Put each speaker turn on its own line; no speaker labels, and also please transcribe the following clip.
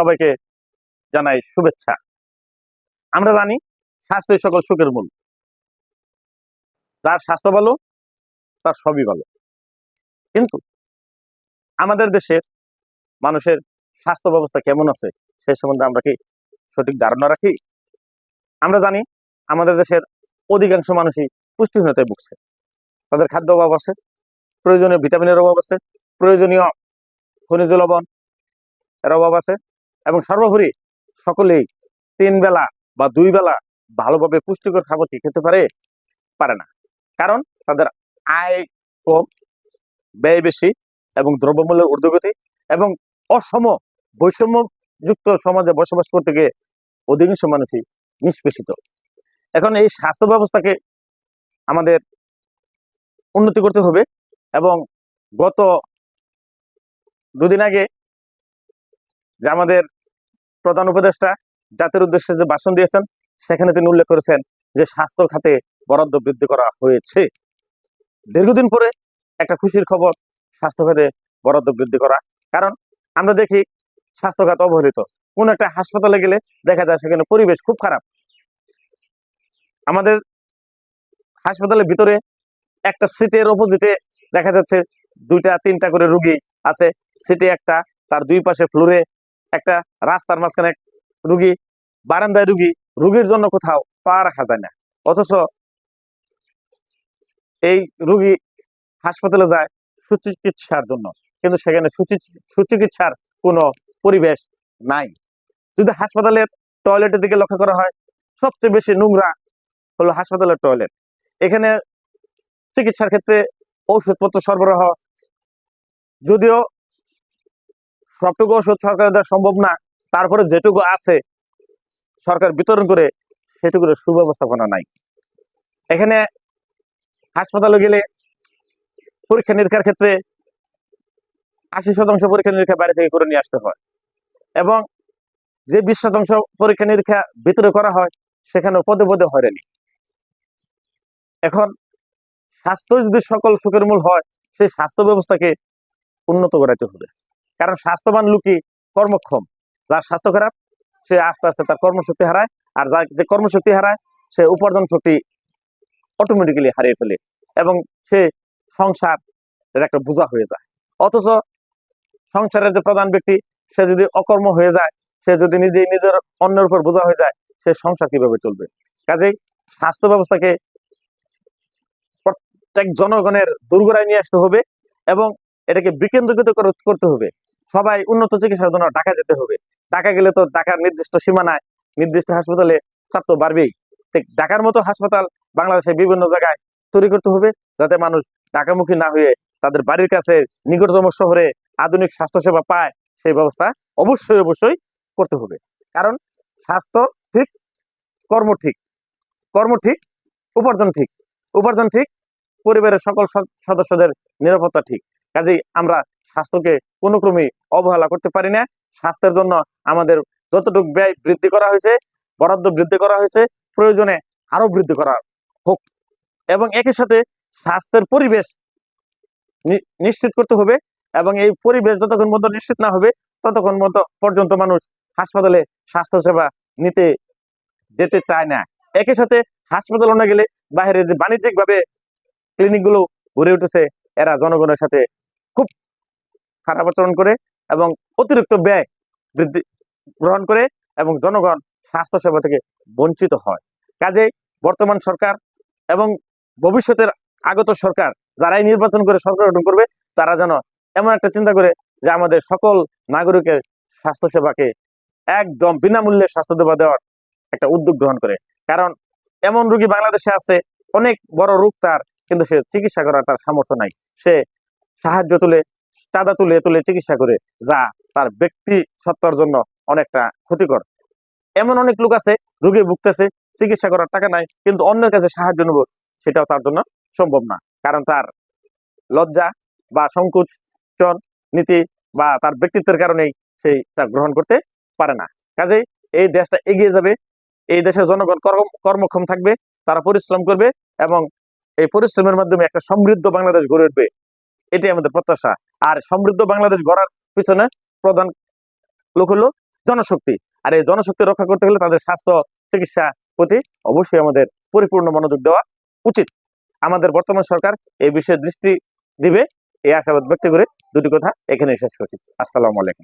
সবাইকে জানাই শুভেচ্ছা। আমরা জানি স্বাস্থ্যই সকল সুখের মূল। যার স্বাস্থ্য ভালো, তার সবই ভালো। কিন্তু আমাদের দেশের মানুষের স্বাস্থ্য ব্যবস্থা কেমন আছে সেই সম্বন্ধে আমরা কি সঠিক ধারণা রাখি? আমরা জানি আমাদের দেশের অধিকাংশ মানুষই পুষ্টিহীনতায় ভুগছে। তাদের খাদ্য অভাব আছে, প্রয়োজনীয় ভিটামিনের অভাব আছে, প্রয়োজনীয় খনিজ লবণ এর অভাব আছে। এবং সর্বোপরি সকলেই তিন বেলা বা দুই বেলা ভালোভাবে পুষ্টিকর খাবার কি খেতে পারে পারে না। কারণ তাদের আয় কম, ব্যয় বেশি এবং দ্রব্যমূল্যের ঊর্ধ্বগতি এবং অসম বৈষম্যযুক্ত সমাজে বসবাস করতে গিয়ে অধিকাংশ মানুষই নিষ্পেষিত। এখন এই স্বাস্থ্য ব্যবস্থাকে আমাদের উন্নতি করতে হবে এবং গত দুদিন আগে যে আমাদের প্রধান উপদেষ্টা জাতির উদ্দেশ্যে যে ভাষণ দিয়েছেন, সেখানে তিনি উল্লেখ করেছেন যে স্বাস্থ্য খাতে বরাদ্দ বৃদ্ধি করা হয়েছে। দীর্ঘদিন পরে একটা খুশির খবর, স্বাস্থ্য খাতে বরাদ্দ বৃদ্ধি করা। কারণ আমরা দেখি স্বাস্থ্য খাত অবহেলিত। কোন একটা হাসপাতালে গেলে দেখা যায় সেখানে পরিবেশ খুব খারাপ। আমাদের হাসপাতালের ভিতরে একটা সিটের অপোজিটে দেখা যাচ্ছে দুইটা, তিনটা করে রুগী আছে। সিটে একটা, তার দুই পাশে ফ্লোরে একটা রাস্তার মাঝখানে রুগী, বারান্দায় রুগী, রুগীর জন্য কোথাও পা রাখা যায় না। অথচ এই রুগী হাসপাতালে যায় সুচিকিৎসার জন্য, কিন্তু সেখানে সুচি- সুচিকিৎসার কোনো পরিবেশ নাই। যদি হাসপাতালের টয়লেটের দিকে লক্ষ্য করা হয়, সবচেয়ে বেশি নোংরা হলো হাসপাতালের টয়লেট। এখানে চিকিৎসার ক্ষেত্রে ঔষধপত্র সরবরাহ, যদিও সবটুকু ওষুধ সরকারের দেওয়া সম্ভব না। তারপরে যেটুকু আছে, সরকার বিতরণ করে সেটুকুর সুব্যবস্থাপনা নাই। এখানে হাসপাতালে গেলে পরীক্ষা নিরীক্ষার ক্ষেত্রে আশি শতাংশ পরীক্ষা নিরীক্ষা বাইরে থেকে করে নিয়ে আসতে হয় এবং যে বিশ শতাংশ পরীক্ষা নিরীক্ষা ভিতরে করা হয়, সেখানে পদে পদে হয়রানি। এখন স্বাস্থ্য যদি সকল সুখের মূল হয়, সেই স্বাস্থ্য ব্যবস্থাকে উন্নত করাইতে হবে। কারণ স্বাস্থ্যবান লোকই কর্মক্ষম। যার স্বাস্থ্য খারাপ, সে আস্তে আস্তে তার কর্মশক্তি হারায়, আর যার যে কর্মশক্তি হারায়, সে উপার্জন শক্তি অটোমেটিক্যালি হারিয়ে ফেলে এবং সে সংসার এর একটা বোঝা হয়ে যায়। অথচ সংসারের যে প্রধান ব্যক্তি, সে যদি অকর্ম হয়ে যায়, সে যদি নিজেই নিজের অন্যের উপর বোঝা হয়ে যায়, সে সংসার কীভাবে চলবে? কাজেই স্বাস্থ্য ব্যবস্থাকে প্রত্যেক জনগণের দুর্গড়ায় নিয়ে আসতে হবে এবং এটাকে বিকেন্দ্রীকৃত করতে হবে। সবাই উন্নত চিকিৎসার জন্য ঢাকা যেতে হবে। ঢাকা গেলে তো ঢাকার নির্দিষ্ট সীমানায়, নির্দিষ্ট হাসপাতালে চাপ তো বাড়বেই। ঢাকার মতো হাসপাতাল বাংলাদেশের বিভিন্ন জায়গায় তৈরি করতে হবে, যাতে মানুষ ঢাকামুখী না হয়ে তাদের বাড়ির কাছে নিকটতম শহরে আধুনিক স্বাস্থ্যসেবা পায়, সেই ব্যবস্থা অবশ্যই অবশ্যই করতে হবে। কারণ স্বাস্থ্য ঠিক, কর্ম ঠিক। কর্ম ঠিক, উপার্জন ঠিক। উপার্জন ঠিক, পরিবারের সকল সদ- সদস্যদের নিরাপত্তা ঠিক। কাজেই আমরা স্বাস্থ্যকে কোনো ক্রমেই অবহেলা করতে পারি না। স্বাস্থ্যের জন্য আমাদের যতটুকু ব্যয় বৃদ্ধি করা হয়েছে, বরাদ্দ বৃদ্ধি করা হয়েছে, প্রয়োজনে আরও বৃদ্ধি করা হোক। এবং একই সাথে স্বাস্থ্যের পরিবেশ নিশ্চিত করতে হবে এবং এই পরিবেশ যতক্ষণ মতো নিশ্চিত না হবে, ততক্ষণ পর্যন্ত মানুষ হাসপাতালে স্বাস্থ্যসেবা নিতে যেতে চায় না। একই সাথে হাসপাতালে না গেলে বাইরে যে বাণিজ্যিক ভাবে ক্লিনিকগুলো গড়ে উঠেছে, এরা জনগণের সাথে খুব খারাপ আচরণ করে এবং অতিরিক্ত ব্যয় বৃদ্ধি গ্রহণ করে এবং জনগণ স্বাস্থ্যসেবা থেকে বঞ্চিত হয়। কাজে বর্তমান সরকার এবং ভবিষ্যতের আগত সরকার যারাই নির্বাচন করে সরকার গঠন করবে, তারা যেন এমন একটা চিন্তা করে যে আমাদের সকল নাগরিকের স্বাস্থ্যসেবাকে একদম বিনামূল্যে স্বাস্থ্যসেবা দেওয়ার একটা উদ্যোগ গ্রহণ করে। কারণ এমন রোগী বাংলাদেশে আছে, অনেক বড় রোগ তার, কিন্তু সে চিকিৎসা করার তার সামর্থ্য নাই। সে সাহায্য তুলে চাঁদা তুলে তুলে চিকিৎসা করে যা তার ব্যক্তি সত্তার জন্য অনেকটা ক্ষতিকর। এমন অনেক লোক আছে, রোগী ভুগতেছে, চিকিৎসা করার টাকা নাই, কিন্তু অন্যের কাছে সাহায্য নেব সেটাও তার জন্য সম্ভব না। কারণ তার লজ্জা বা সংকোচন নীতি বা তার ব্যক্তিত্বের কারণেই সেই তা গ্রহণ করতে পারে না। কাজেই এই দেশটা এগিয়ে যাবে, এই দেশের জনগণ কর্ম- কর্মক্ষম থাকবে, তারা পরিশ্রম করবে এবং এই পরিশ্রমের মাধ্যমে একটা সমৃদ্ধ বাংলাদেশ গড়ে উঠবে। এটাই আমাদের প্রত্যাশা। আর সমৃদ্ধ বাংলাদেশ গড়ার পিছনে প্রধান লোক হলো জনশক্তি। আর এই জনশক্তি রক্ষা করতে গেলে তাদের স্বাস্থ্য, চিকিৎসা প্রতি অবশ্যই আমাদের পরিপূর্ণ মনোযোগ দেওয়া উচিত। আমাদের বর্তমান সরকার এই বিষয়ে দৃষ্টি দিবে, এই আশাবাদ ব্যক্ত করে দুটি কথা এখানে শেষ করছি। আসসালামু আলাইকুম।